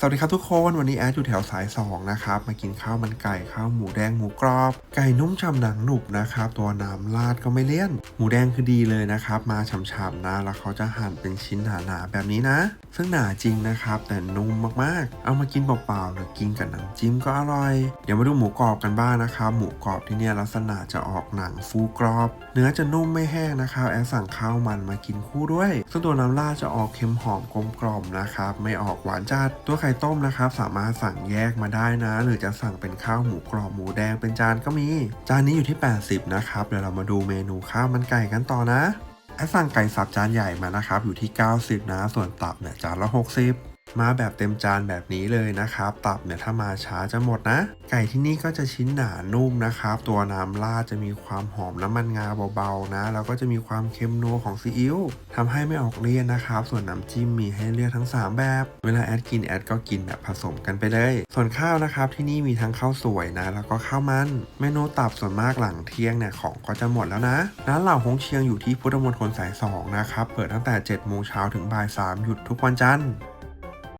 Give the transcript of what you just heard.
สวัสดีครับทุกคนวันนี้แอดอยู่แถวสาย 2 นะครับ มากินข้าวมันไก่ข้าวหมูแดงหมูกรอบ ไก่นุ่มฉ่ำหนังหนุบนะครับ ตัวน้ำราดก็ไม่เลี่ยน หมูแดงคือดีเลยนะครับ มาฉ่ำๆนะ แล้วเขาจะหั่นเป็นชิ้นหนาๆแบบนี้นะ ซึ่งหนาจริงนะครับ แต่นุ่มมากๆ เอามากินเปล่าๆหรือกินกับน้ำจิ้มก็อร่อย เดี๋ยวมาดูหมูกรอบกันบ้างนะครับหมูกรอบที่เนี่ยลักษณะจะออกหนังฟูกรอบ เนื้อจะนุ่มไม่แห้งนะครับแอดสั่งข้าวมันมากินคู่ด้วย ซึ่งตัวน้ำราดจะออกเค็มหอมกลมกล่อมนะครับไม่ออกหวานจัดตัวไข่ต้มนะครับ สามารถสั่งแยกมาได้นะ หรือจะสั่งเป็นข้าวหมูกรอบหมูแดงเป็นจานก็มี จานนี้อยู่ที่ 80 นะครับ เดี๋ยวเรามาดูเมนูข้าวมันไก่กันต่อนะแอดสั่งไก่สับจานใหญ่มานะครับ อยู่ที่ 90 นะ ส่วนตับเนี่ยจานละ 60 มาแบบเต็มจานแบบนี้เลยนะครับ ตับเนี่ยถ้ามาช้าจะหมดนะ ไก่ที่นี่ก็จะชิ้นหนานุ่มนะครับ ตัวน้ำราดจะมีความหอมน้ำมันงาเบาๆนะ แล้วก็จะมีความเค็มนัวของซีอิ๊วทำให้ไม่ออกเลี่ยนนะครับ ส่วนน้ำจิ้มมีให้เลือกทั้ง 3 แบบ เวลาแอดกินแอดก็กินแบบผสมกันไปเลย ส่วนข้าวนะครับที่นี่มีทั้งข้าวสวยนะ แล้วก็ข้าวมัน เมนูตับส่วนมากหลังเที่ยงเนี่ยของก็จะหมดแล้วนะ ร้านเหล่าฮงเชียงอยู่ที่พุทธมณฑลสาย2นะครับ เปิดตั้งแต่7โมงเช้าถึงบ่าย3หยุดทุกวันจันทร์